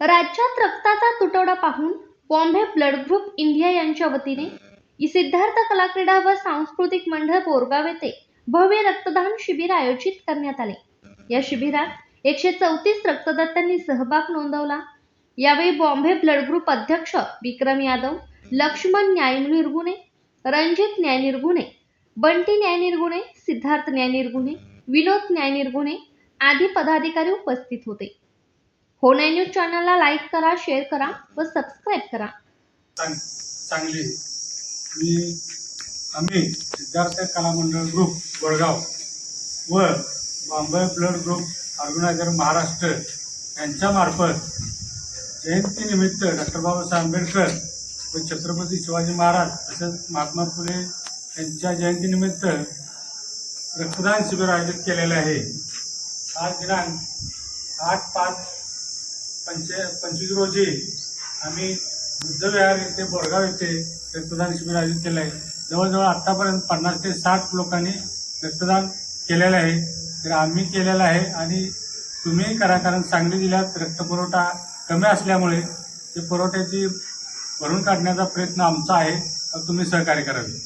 राज्यात रक्ताचा तुटवडा पाहून बॉम्बे ब्लड ग्रुप इंडिया यांच्या वतीने सिद्धार्थ कलाक्रीडा व सांस्कृतिक मंडळ बोरगाव येथे भव्य रक्तदान शिबिर आयोजित करण्यात आले. या शिबिरात एकशे चौतीस रक्तदात्यांनी सहभाग नोंदवला. यावेळी बॉम्बे ब्लड ग्रुप अध्यक्ष विक्रम यादव लक्ष्मण न्यायनिर्गुणे रणजित न्यायनिर्गुणे बंटी न्यायनिर्गुणे सिद्धार्थ न्यायनिर्गुणे विनोद न्यायनिर्गुणे आदी पदाधिकारी उपस्थित होते. हो न्यूज चॅनलला लाईक करा शेअर करा व सबस्क्राईब करा. चांग चांगली मी आम्ही सिद्धार्थ कलामंडळ ग्रुप गोळगाव व Bombay blood group organiser Maharashtra यांच्यामार्फत जयंतीनिमित्त डॉक्टर बाबासाहेब आंबेडकर व छत्रपती शिवाजी महाराज तसेच महात्मा फुले यांच्या जयंतीनिमित्त रक्तदान शिबिर आयोजित केलेले आहे. आज दिनांक आठ पाच पंचे पंचवीस रोजी आम्ही बुद्धविहार येथे बोरगाव येथे रक्तदान शिबिर आयोजित केलं आहे. जवळजवळ आत्तापर्यंत पन्नास ते साठ लोकांनी रक्तदान केलेलं आहे. तर आम्ही केलेलं आहे आणि तुम्ही करा कारण सांगली जिल्ह्यात रक्तपुरवठा कमी असल्यामुळे ते पुरवठ्याची भरून काढण्याचा प्रयत्न आमचा आहे. तुम्ही सहकार्य करावे.